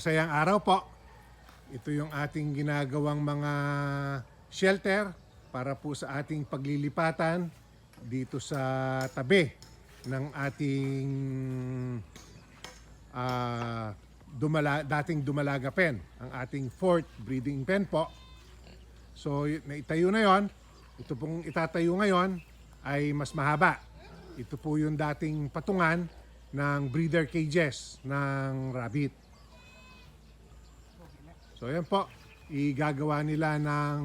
masayang araw po. Ito yung ating ginagawang mga shelter para po sa ating paglilipatan dito sa tabi ng ating ah, dumala, dating Dumalaga pen, ang ating fourth breeding pen po. So, naitayo na yon. Ito pong itatayo ngayon ay mas mahaba. Ito po yung dating patungan ng breeder cages ng rabbit. So, yan po. Igagawa nila ng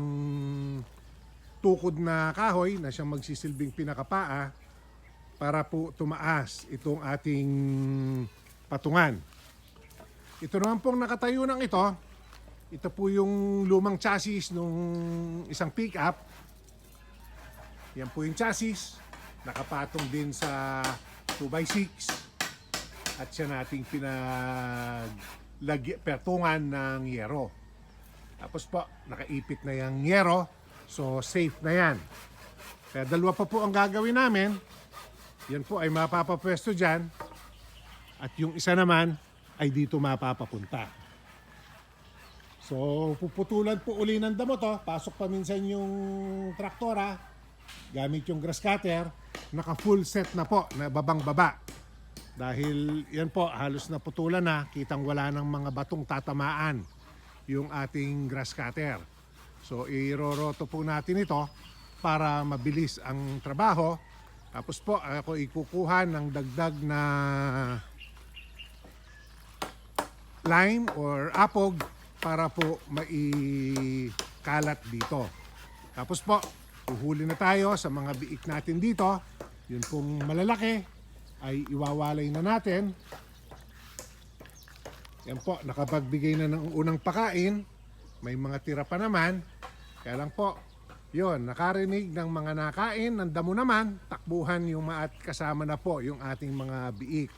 tukod na kahoy na siyang magsisilbing pinakapaa para po tumaas itong ating patungan. Ito naman pong nakatayo ng ito, ito po yung lumang chassis nung isang pickup. Yan po yung chassis. Nakapatong din sa 2x6. At siya nating pinaglagi, pertungan ng yero. Tapos po, nakaipit na yung yero. So, safe na yan. Kaya dalawa pa po ang gagawin namin. Yan po ay mapapapwesto dyan. At yung isa naman ay dito mapapapunta. So, puputulan po uli ng damo to. Pasok pa minsan yung traktora. Gamit yung grass cutter. Naka full set na po, na babang baba. Dahil yan po, halos na putulan na. Kitang wala ng mga batong tatamaan yung ating grass cutter. So, iroroto po natin ito para mabilis ang trabaho. Tapos po, ako ikukuha ng dagdag na lime or apog para po maikalat dito. Tapos po, uhuli na tayo sa mga biik natin dito. Yun pong malalaki ay iwawalay na natin. Yan po, nakapagbigay na ng unang pakain. May mga tira pa naman. Kaya lang po, yon nakarinig ng mga nakain, ng damo naman, takbuhan yung maat kasama na po yung ating mga biik.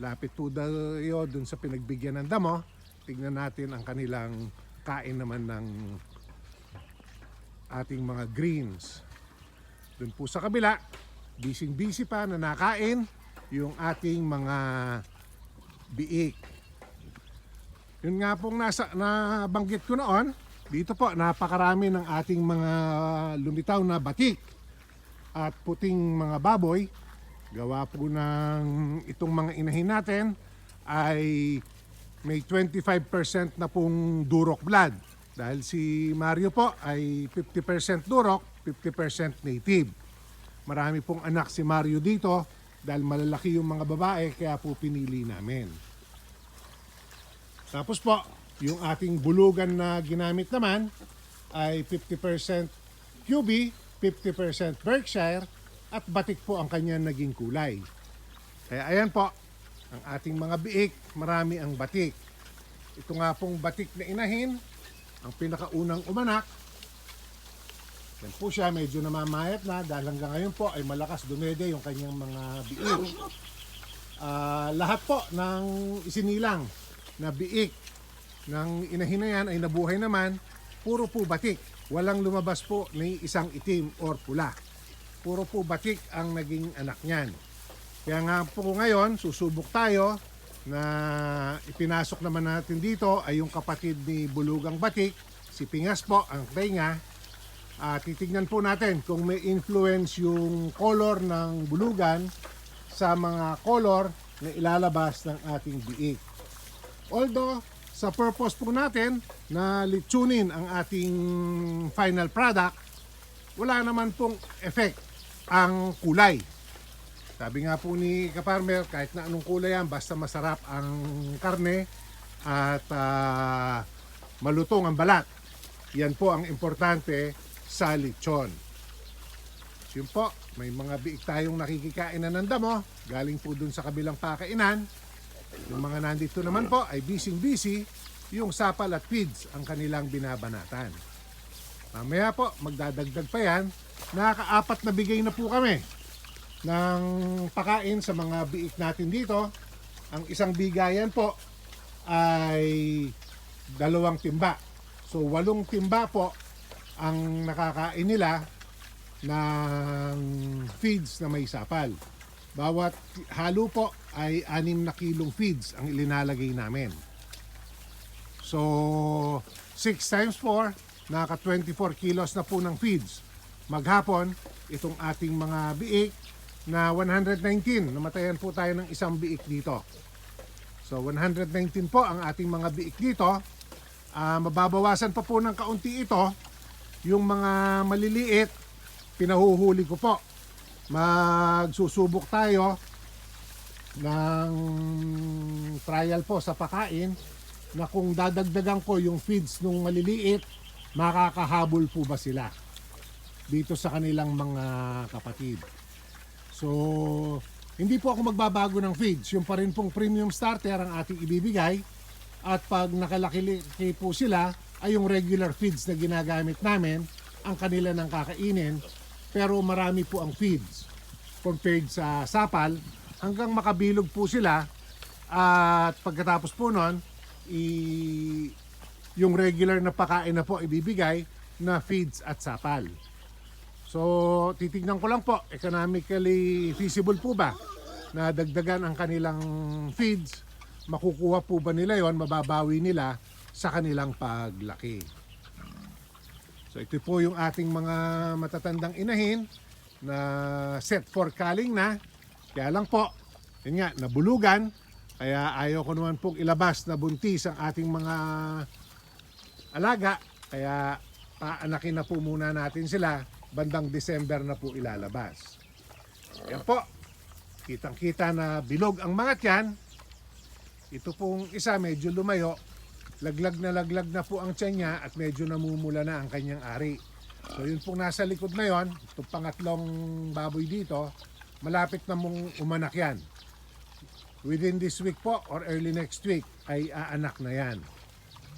Lapit po tayo dun sa pinagbigyan ng damo. Tignan natin ang kanilang kain naman ng ating mga greens. Dun po sa kabila, busy-busy pa na nakain yung ating mga biik. Yun nga pong nasa, nabanggit ko noon, dito po napakarami ng ating mga lumitaw na batik at puting mga baboy. Gawa po ng itong mga inahin natin ay may 25% na pong durok blood. Dahil si Mario po ay 50% durok, 50% native. Marami pong anak si Mario dito dahil malalaki yung mga babae kaya po pinili namin. Tapos po, yung ating bulugan na ginamit naman ay 50% QB, 50% Berkshire at batik po ang kanyang naging kulay. Kaya ayan po, ang ating mga biik, marami ang batik. Ito nga pong batik na inahin, ang pinakaunang umanak. Yan po siya, medyo namamayat na dahil hanggang ngayon po ay malakas dumede yung kanyang mga biik. Ah, lahat po ng isinilang na biik ng inahin na yan ay nabuhay naman, puro po batik. Walang lumabas po ni isang itim or pula. Puro po batik ang naging anak niyan. Kaya nga po ngayon, susubok tayo na ipinasok naman natin dito ay yung kapatid ni Bulugang Batik, si Pingas po, ang tenga. At titignan po natin kung may influence yung color ng bulugan sa mga color na ilalabas ng ating biik. Although, sa purpose po natin na litsunin ang ating final product, wala naman pong effect ang kulay. Sabi nga po ni Kaparmer, kahit na anong kulay yan, basta masarap ang karne at ah, malutong ang balat. Yan po ang importante sa lechon. Yun po, may mga biik tayong nakikikain na ng damo, galing po dun sa kabilang pakainan. Yung mga nandito naman po ay busy-busy, yung sapal at feeds ang kanilang binabanatan. Mamaya po, magdadagdag pa yan. Nakakaapat na bigay na po kami ng pakain sa mga biik natin dito. Ang isang bigayan po ay dalawang timba. So, walong timba po ang nakakain nila ng feeds na may sapal. Bawat halo po ay anim na kilong feeds ang ilinalagay namin. So, 6 times 4, naka 24 kilos na po ng feeds. Maghapon, itong ating mga biik na 119. Namatayan po tayo ng isang biik dito. So 119 po ang ating mga biik dito. Ah, mababawasan pa po ng kaunti ito. Yung mga maliliit, pinahuhuli ko po. Magsusubok tayo ng trial po sa pakain na kung dadagdagan ko yung feeds nung maliliit, makakahabol po ba sila dito sa kanilang mga kapatid. So, hindi po ako magbabago ng feeds. Yung pa rin pong premium starter ang ating ibibigay. At pag nakalaki po sila, ay yung regular feeds na ginagamit namin, ang kanila nang kakainin. Pero marami po ang feeds compared sa sapal hanggang makabilog po sila. At pagkatapos po nun, i- yung regular na pakain na po ibibigay na feeds at sapal. So, titignan ko lang po, economically feasible po ba na dagdagan ang kanilang feeds? Makukuha po ba nila yon Mababawi nila sa kanilang paglaki. So, ito po yung ating mga matatandang inahin na set for culling na. Kaya lang po, yun nga, nabulugan. Kaya ayaw ko naman pong ilabas na buntis ang ating mga alaga. Kaya paanakin na po muna natin sila. Bandang December na po ilalabas. Yan po. Kitang-kita na bilog ang mga tiyan. Ito pong isa medyo lumayo. Laglag na laglag na po ang tiyan niya at medyo namumula na ang kanyang ari. So yun pong nasa likod na yon, itong pangatlong baboy dito, malapit na mong umanak yan. Within this week po or early next week ay aanak na yan.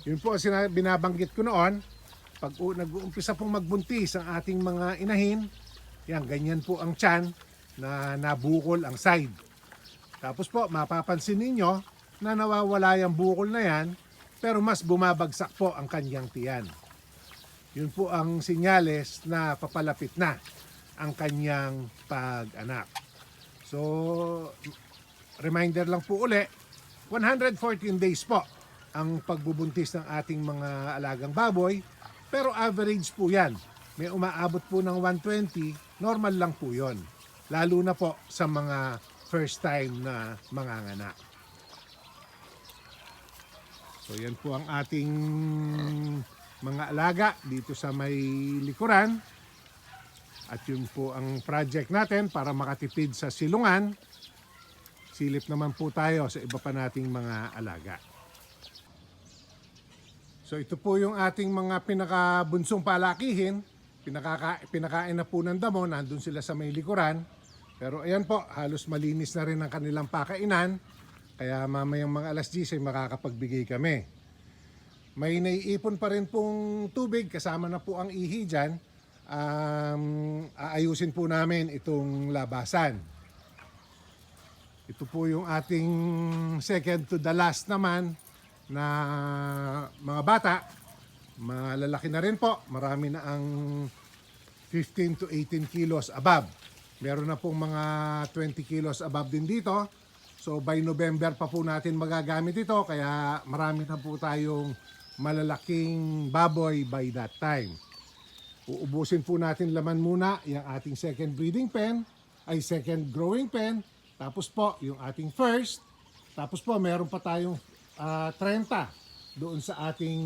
Yun po ang binabanggit ko noon, pag nag-uumpisa pong magbuntis ang ating mga inahin, yan, ganyan po ang tiyan na nabukol ang side. Tapos po, mapapansin ninyo na nawawala yung bukol na yan, pero mas bumabagsak po ang kanyang tiyan. Yun po ang sinyales na papalapit na ang kanyang pag-anak. So, reminder lang po uli, 114 days po ang pagbubuntis ng ating mga alagang baboy. Pero average po yan. May umaabot po ng 120, normal lang po yon. Lalo na po sa mga first time na manganganak. So yan po ang ating mga alaga dito sa may likuran. At yun po ang project natin para makatipid sa silungan. Silip naman po tayo sa iba pa nating mga alaga. So ito po yung ating mga pinakabunsong palakihin. Pinakaka, pinakain na po ng damo, nandun sila sa may likuran. Pero ayan po, halos malinis na rin ang kanilang pakainan. Kaya mamayang mga alas 10 ay makakapagbigay kami. May naiipon pa rin pong tubig, kasama na po ang ihi dyan. Um, aayusin po namin itong labasan. Ito po yung ating second to the last naman na mga bata. Malalaki na rin po. Marami na ang 15 to 18 kilos above. Meron na pong mga 20 kilos above din dito. So by November pa po natin magagamit ito kaya marami na po tayong malalaking baboy by that time. Uubusin po natin laman muna yung ating second breeding pen, ay second growing pen, tapos po yung ating first, tapos po meron pa tayong ah, 30 doon sa ating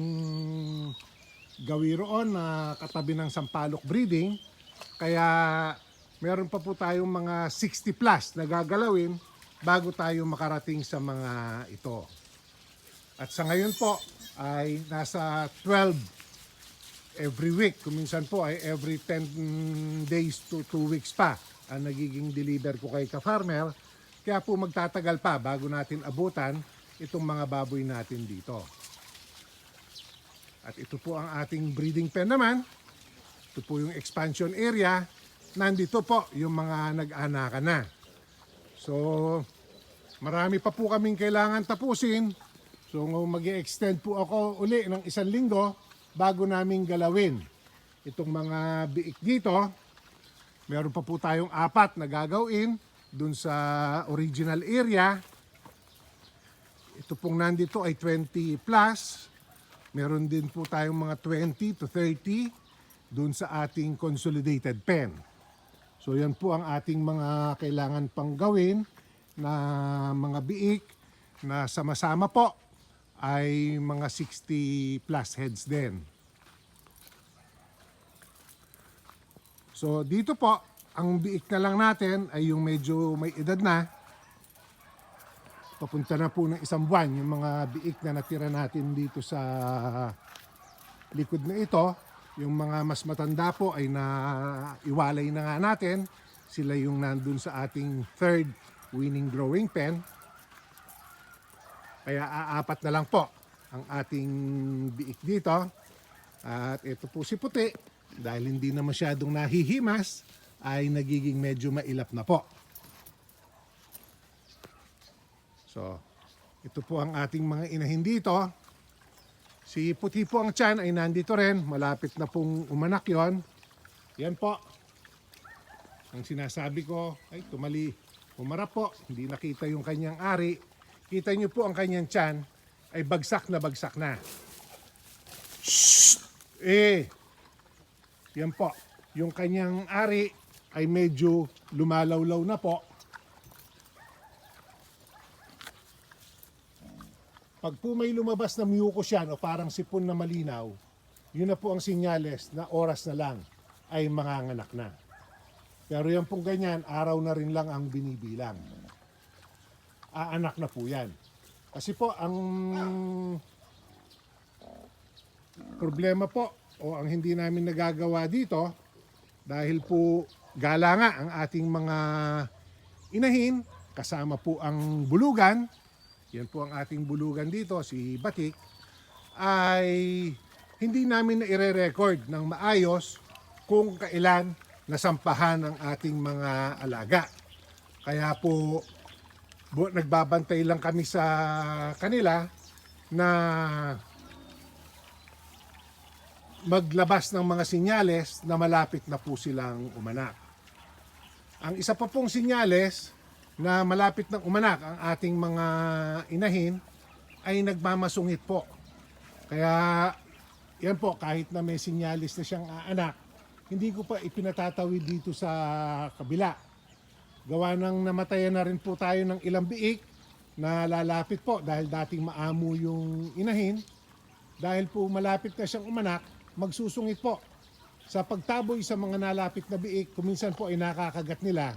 gawiroon na katabi ng Sampalok breeding. Kaya meron pa po tayong mga 60 plus na gagalawin bago tayo makarating sa mga ito. At sa ngayon po ay nasa 12 every week. Kuminsan po ay every 10 days to 2 weeks pa ang nagiging deliver ko kay ka-farmer. Kaya po magtatagal pa bago natin abutan itong mga baboy natin dito. At ito po ang ating breeding pen naman. Ito po yung expansion area. Nandito po yung mga nag-anakan na. So, marami pa po kaming kailangan tapusin. So, mag extend po ako uli ng isang linggo bago namin galawin itong mga biik dito. Meron pa po tayong apat na gagawin dun sa original area. Ito pong nandito ay 20 plus. Meron din po tayong mga 20 to 30 dun sa ating consolidated pen. So yan po ang ating mga kailangan pang gawin na mga biik na sama-sama po ay mga 60 plus heads din. So dito po, ang biik na lang natin ay yung medyo may edad na. Papunta na po ng isang buwan yung mga biik na natira natin dito sa likod na ito. Yung mga mas matanda po ay na iwalay na nga natin. Sila yung nandun sa ating third winning growing pen. Kaya aapat na lang po ang ating biik dito. At ito po si puti. Dahil hindi na masyadong nahihimas, ay nagiging medyo mailap na po. So, ito po ang ating mga inahin dito. Si puti po ang tiyan ay nandito rin. Malapit na pong umanak yon. Yan po. Ang sinasabi ko, ay tumali. Umarap po. Hindi nakita yung kanyang ari. Kita niyo po ang kanyang tiyan ay bagsak na bagsak na. Shh! Eh, yan po. Yung kanyang ari ay medyo lumalawlaw na po. Pag po may lumabas na mucus yan o parang sipon na malinaw, yun na po ang sinyales na oras na lang ay manganganak na. Pero yan pong ganyan, araw na rin lang ang binibilang. Aanak na po yan. Kasi po, ang problema po o ang hindi namin nagagawa dito dahil po gala nga ang ating mga inahin kasama po ang bulugan yan po ang ating bulugan dito si Batik ay hindi namin na ire-record ng maayos kung kailan nasampahan ang ating mga alaga kaya po bu- nagbabantay lang kami sa kanila na maglabas ng mga sinyales na malapit na po silang umanak. Ang isa pa pong sinyales na malapit ng umanak ang ating mga inahin ay nagmamasungit po. Kaya yan po kahit na may sinyalis na siyang aanak, hindi ko pa ipinatatawid dito sa kabila. Gawa ng namatayan na rin po tayo ng ilang biik na lalapit po dahil dating maamo yung inahin. Dahil po malapit na siyang umanak, magsusungit po. Sa pagtaboy sa mga nalapit na biik, kuminsan po ay nakakagat nila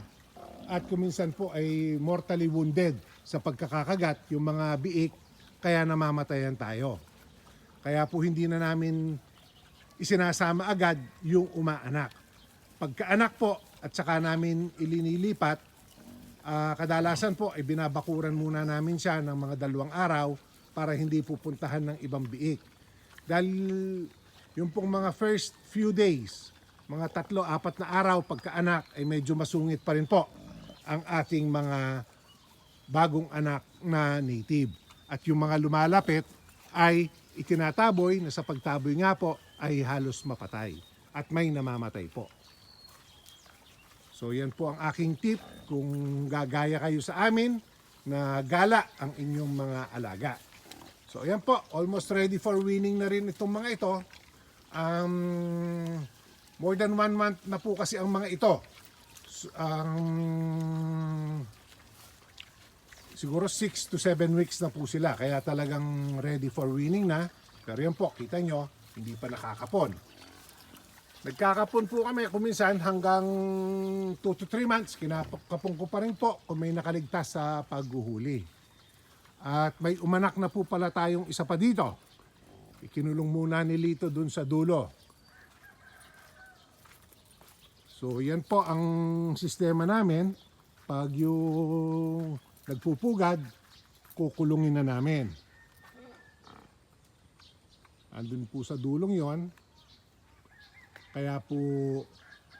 at kuminsan po ay mortally wounded sa pagkakakagat yung mga biik kaya namamatayan tayo. Kaya po hindi na namin isinasama agad yung umaanak. Pagkaanak po at saka namin ilinilipat, ah, kadalasan po ay binabakuran muna namin siya ng mga dalawang araw para hindi pupuntahan ng ibang biik. Dahil yung pong mga first few days, mga tatlo, apat na araw pagkaanak ay medyo masungit pa rin po ang ating mga bagong anak na native. At yung mga lumalapit ay itinataboy na sa pagtaboy nga po ay halos mapatay at may namamatay po. So yan po ang aking tip kung gagaya kayo sa amin na gala ang inyong mga alaga. So yan po, almost ready for winning na rin itong mga ito. Um, more than one month na po kasi ang mga ito. Ang siguro 6 to 7 weeks na po sila. Kaya talagang ready for winning na. Pero yan po, kita nyo, hindi pa nakakapon. Nagkakapon po kami kuminsan hanggang 2 to 3 months. Kinakapon ko pa rin po kung may nakaligtas sa paghuhuli. At may umanak na po pala tayong isa pa dito. Ikinulong muna ni Lito dun sa dulo. So yan po ang sistema namin. Pag yung nagpupugad, kukulungin na namin. Andun po sa dulong yon. Kaya po,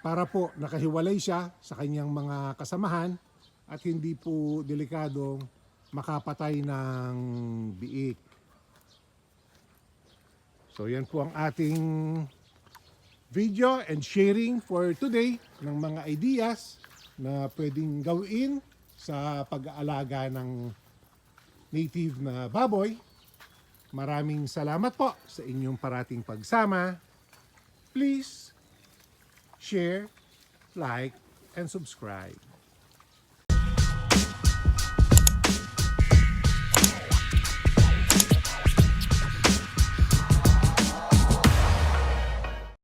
para po nakahiwalay siya sa kanyang mga kasamahan at hindi po delikadong makapatay ng biik. So yan po ang ating video and sharing for today ng mga ideas na pwedeng gawin sa pag-aalaga ng native na baboy. Maraming salamat po sa inyong parating pagsama. Please share, like, and subscribe.